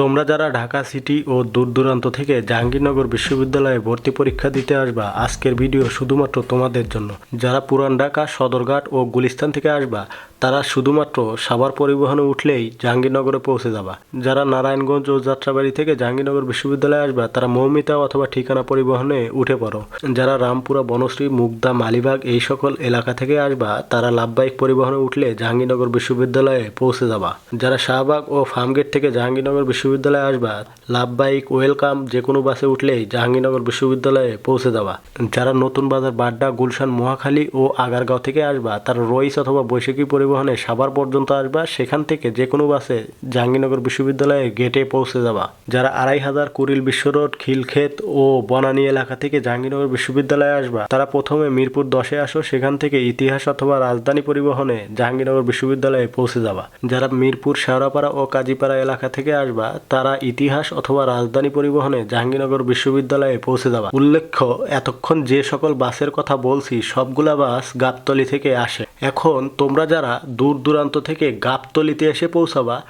তোমরা যারা ঢাকা সিটি ও দূর দূরান্ত থেকে জাহাঙ্গীরনগর বিশ্ববিদ্যালয়ে ভর্তি পরীক্ষা দিতে আসবা, আজকের ভিডিও শুধুমাত্র তোমাদের জন্য। যারা পুরান ঢাকা, সদরঘাট ও গুলিস্তান থেকে আসবা তারা শুধুমাত্র সাভার পরিবহনে উঠলেই জাহাঙ্গীরনগরে পৌঁছে যাবা। যারা নারায়ণগঞ্জ ও যাত্রাবাড়ি থেকে জাহাঙ্গীরনগর বিশ্ববিদ্যালয়ে আসবা, তারা মৌমিতা অথবা ঠিকানা পরিবহনে উঠে পড়ো। যারা রামপুরা, বনশ্রী, মুগদা, মালিবাগ এই সকল এলাকা থেকে আসবা, তারা লাভবাহিক পরিবহনে উঠলে জাহাঙ্গীরনগর বিশ্ববিদ্যালয়ে পৌঁছে যাবা। যারা শাহবাগ ও ফার্মগেট থেকে জাহাঙ্গীরনগর বিশ্ববিদ্যালয়ে আসবা, লাভবাহিক ওয়েলকাম যে কোনো বাসে উঠলেই জাহাঙ্গীরনগর বিশ্ববিদ্যালয়ে পৌঁছে যাবা। যারা নতুন বাজার, বাড্ডা, গুলশান, মহাখালী ও আগারগাঁও থেকে আসবা, তারা রইস অথবা বৈশাখী পরিবহনে সাভার পর্যন্ত আসবা, সেখান থেকে যে কোনো বাসে জাহাঙ্গীরনগর বিশ্ববিদ্যালয়ে গেটে পৌঁছে যাবা। যারা আড়াই হাজার কুড়িল বিশ্ব রোড, খিলক্ষেত ও বনানী এলাকা থেকে জাহাঙ্গীরনগর বিশ্ববিদ্যালয়ে আসবা, তারা প্রথমে মিরপুর দশে আসো, সেখান থেকে ইতিহাস অথবা রাজধানী পরিবহনে জাহাঙ্গীরনগর বিশ্ববিদ্যালয়ে পৌঁছে যাবা। যারা মিরপুর, শেওড়াপাড়া ও কাজীপাড়া এলাকা থেকে আসবা, তারা ইতিহাস অথবা রাজধানী পরিবহনে জাহাঙ্গীরনগর বিশ্ববিদ্যালয়ে পৌঁছে যাবা। উল্লেখ্য, এতক্ষণ যে সকল বাসের কথা বলছি, সবগুলা বাস গাবতলি থেকে আসে। এখন তোমরা যারা দূর দূরান্ত থেকে গাবতলিতে এসে পৌঁছাবা।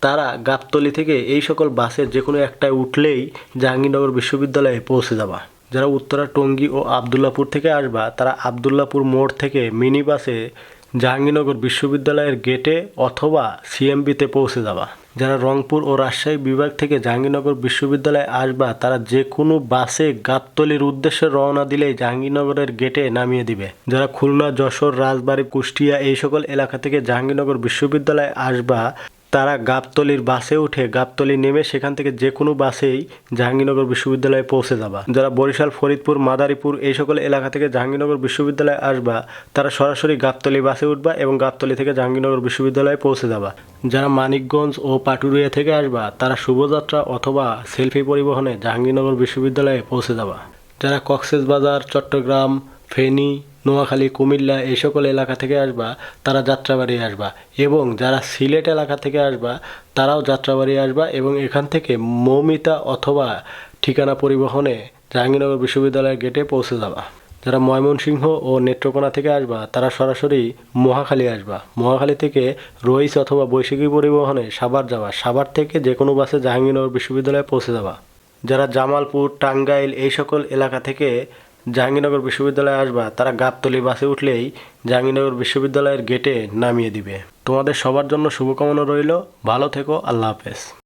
তারা গাবতলি থেকে এই সকল বাসের যে কোনো একটায় উঠলেই জাহাঙ্গীরনগর বিশ্ববিদ্যালয়ে পৌঁছে যাবা। যারা উত্তরা টঙ্গী ও আবদুল্লাপুর থেকে আসবা, তারা আবদুল্লাপুর মোড় থেকে মিনি বাসে জাহাঙ্গীরনগর বিশ্ববিদ্যালয়ের গেটে অথবা সিএমবিতে পৌঁছে যাওয়া। যারা রংপুর ও রাজশাহী বিভাগ থেকে জাহাঙ্গীরনগর বিশ্ববিদ্যালয়ে আসবা, তারা যে কোনো বাসে গাবতলির উদ্দেশ্যে রওনা দিলেই জাহাঙ্গীরনগরের গেটে নামিয়ে দিবে। যারা খুলনা, যশোর, রাজবাড়ী, কুষ্টিয়া এই সকল এলাকা থেকে জাহাঙ্গীরনগর বিশ্ববিদ্যালয়ে আসবা তারা গাবতলির বাসে উঠে গাবতলি নেমে সেখান থেকে যে কোনো বাসেই জাহাঙ্গীরনগর বিশ্ববিদ্যালয়ে পৌঁছে যাবা। যারা বরিশাল, ফরিদপুর, মাদারীপুর এই সকল এলাকা থেকে জাহাঙ্গীরনগর বিশ্ববিদ্যালয়ে আসবা, তারা সরাসরি গাবতলি বাসে উঠবা এবং গাবতলি থেকে জাহাঙ্গীরনগর বিশ্ববিদ্যালয়ে পৌঁছে যাবা। যারা মানিকগঞ্জ ও পাটুরিয়া থেকে আসবা, তারা শুভযাত্রা অথবা সেলফি পরিবহনে জাহাঙ্গীরনগর বিশ্ববিদ্যালয়ে পৌঁছে যাবা। যারা কক্সবাজার চট্টগ্রাম, ফেনী নোয়াখালী, কুমিল্লা এই সকল এলাকা থেকে আসবা, তারা যাত্রাবাড়ি আসবা এবং যারা সিলেট এলাকা থেকে আসবা, তারাও যাত্রাবাড়ি আসবা এবং এখান থেকে মৌমিতা অথবা ঠিকানা পরিবহনে জাহাঙ্গীরনগর বিশ্ববিদ্যালয়ের গেটে পৌঁছে যাবা। যারা ময়মনসিংহ ও নেত্রকোনা থেকে আসবা, তারা সরাসরি মহাখালী আসবা। মহাখালী থেকে রইস অথবা বৈশাখী পরিবহনে সাভার যাবা। সাভার থেকে যে কোনো বাসে জাহাঙ্গীরনগর বিশ্ববিদ্যালয়ে পৌঁছে যাবা। যারা জামালপুর, টাঙ্গাইল এই সকল এলাকা থেকে জাহাঙ্গীরনগর বিশ্ববিদ্যালয়ে আসবা, তারা গাবতলি বাসে উঠলেই জাহাঙ্গীরনগর বিশ্ববিদ্যালয়ের গেটে নামিয়ে দিবে। তোমাদের সবার জন্য শুভকামনা রইল। ভালো থেকো, আল্লাহ হাফেজ।